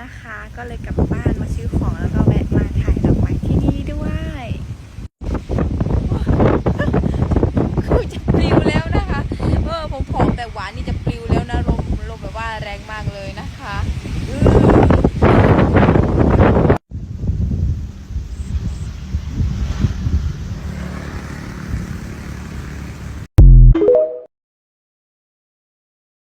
นะคะ ก็เลยกลับบ้านมาซื้อของแล้วก็แวะมา